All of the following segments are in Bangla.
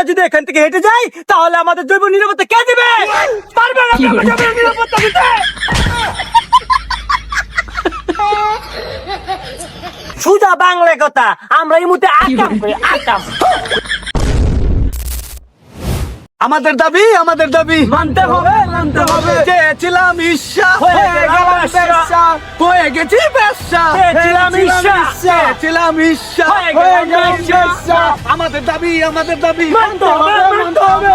আমরা যদি এখান থেকে হেঁটে যাই তাহলে আমাদের জৈব নিরাপত্তা কে দিবে? পারবে না জৈব নিরাপত্তা দিতে! সুজা বাংলা কথা আমরা এই মুহূর্তে আকাম করি, আকাম। আমাদের দাবি আমাদের দাবি মানতে হবে মানতে হবে চেয়েছিলাম ঈর্ষা হয়ে গেল। বেশ্যা। হয়ে গেছি বেশ্যা চেয়েছিলাম ঈর্ষা। চেয়েছিলাম ঈর্ষা হয়ে গেলাম বেশ্যা। বেশ্যা। আমাদের দাবি আমাদের দাবি মানতে হবে মানতে হবে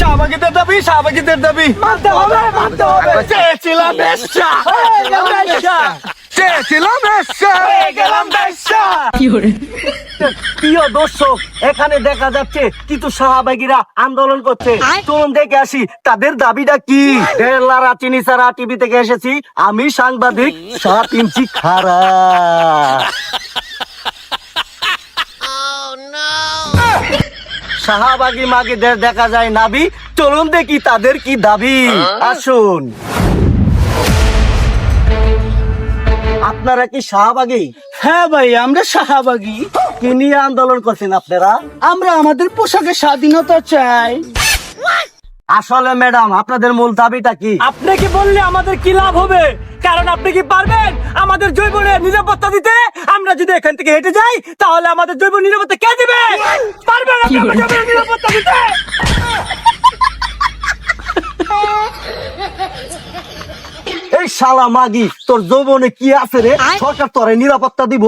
শাহবাগীদের দাবি শাহবাগীদের দাবি মানতে হবে মানতে হবে চেয়েছিলাম বেশ্যা হয়ে গেল বেশ্যা। চেয়েছিলাম বেশ্যা হয়ে গেলাম বেশ্যা। প্রিয় দর্শক এখানে দেখা যাচ্ছে কিছু সাহাবাগীরা আন্দোলন করছে। চলুন দেখে আসি তাদের দাবিটা কি? দেড়লারা চিনি সারা টিভি থেকে এসেছি আমি সাংবাদিক সাত ইঞ্চি খারা শাহাবাগি মাগিদের দেখা যায় নাবি চলুন দেখি তাদের কি দাবি। আসুন। আপনারা কি শাহবাগী? হ্যাঁ ভাই আমরা শাহবাগী। কি নিয়ে আন্দোলন করছেন আপনারা? আমরা আমাদের পোশাকের স্বাধীনতা চাই। আসলে ম্যাডাম আপনাদের মূল দাবিটা কি? আপনি কি বললে আমাদের কি লাভ হবে? কারণ আপনি কি পারবেন আমাদের জৈব নিরাপত্তা দিতে? আমরা যদি এখান থেকে হেঁটে যাই তাহলে আমাদের জৈব নিরাপত্তা কে দিবে? পারবে না জৈব নিরাপত্তা দিতে? শালা মাগি তোর যৌবনে কি আছে রে? সরকার তোরে নিরাপত্তা দিব।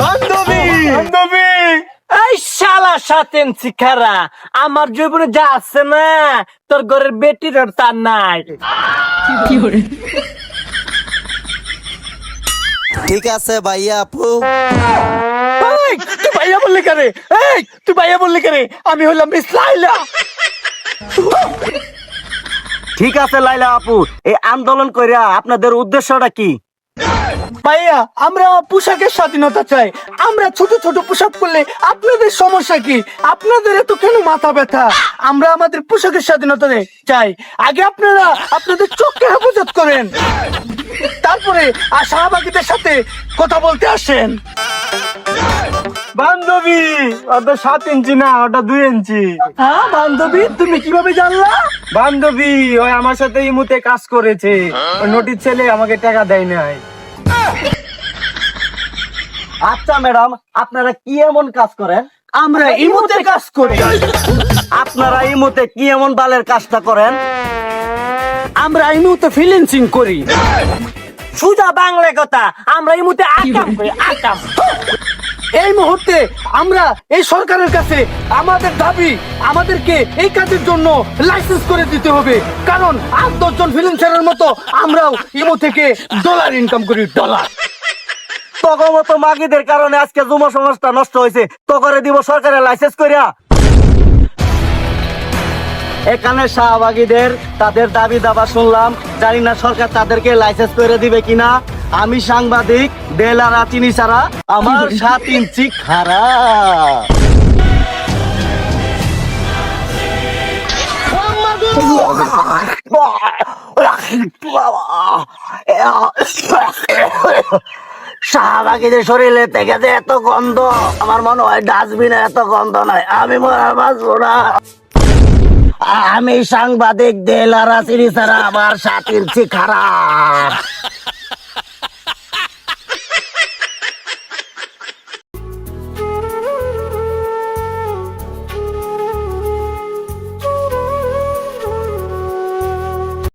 বান্ধবী! বান্ধবী! এই শালা সাতেন শিখারা আমার জীবনে যা আছে না তোর ঘরের বেটির তার নাই। ঠিক আছে ভাইয়া আপু। তুই ভাইয়া বললি এই তুই ভাইয়া বললি কেন? আমি হলাম মিস লাইলা ঠিক আছে লাইলা আপু। এই আন্দোলন কইরা আপনাদের উদ্দেশ্যটা কি? ভাইয়া আমরা পোশাকের স্বাধীনতা চাই। আমরা ছোট ছোট পোশাক পরলে আপনাদের সমস্যা কি? আপনাদের এত কেন মাথা ব্যথা? আমরা আমাদের পোশাকের স্বাধীনতা চাই। আগে আপনারা আপনাদের চোখকে হেফাজত করেন। তারপরে আর শাহবাগীদের সাথে কথা বলতে আসেন। বান্ধবী ওটা সাত ইঞ্চি না ওটা দুই ইঞ্চি। হ্যাঁ বান্ধবী তুমি কীভাবে জানলা? বান্ধবী ওই আমার সাথে ইমুতে কাজ করেছে। ওই নোটিশ ছেলে আমাকে টাকা দেয় নাই। আচ্ছা ম্যাডাম আপনারা কি এমন কাজ করেন? আমরা ইমোতে কাজ করি। আপনারা ইমুতে কি এমন বালের কাজটা করেন? আমরা ইমোতে ফ্রিল্যান্সিং করি। সুজা বাংলা কথা আমরা ইমুতে আকাম করি আকাম এই মুহূর্তে আমরা এই সরকারের কাছে আমাদের দাবি আমাদেরকে এই কাজের জন্য লাইসেন্স করে দিতে হবে। কারণ আট দশজন ফ্রিল্যান্সারের মতো আমরাও ইমো থেকে ডলার ইনকাম করি ডলার তখন মতো মাগিদের কারণে আজকে যুব সমাজটা নষ্ট হয়েছে। তকরে দিব সরকারের লাইসেন্স করিয়া এখানে শাহবাগীদের তাদের দাবি দাবা শুনলাম। জানি না সরকার তাদেরকে লাইসেন্স করে দিবে কিনা। আমি সাংবাদিক বেলারা চিনি ছাড়া আমার সাত ইঞ্চি খারা শাহবাগীদের শরীরে থেকে যে এত গন্ধ আমার মনে হয় ডাস্টবিনে এত গন্ধ নাই। আমি মরার বাঁচবো না। আমি সাংবাদিক দেলারা সিরি ছাড়া আমার সাত ইঞ্চি খারাপ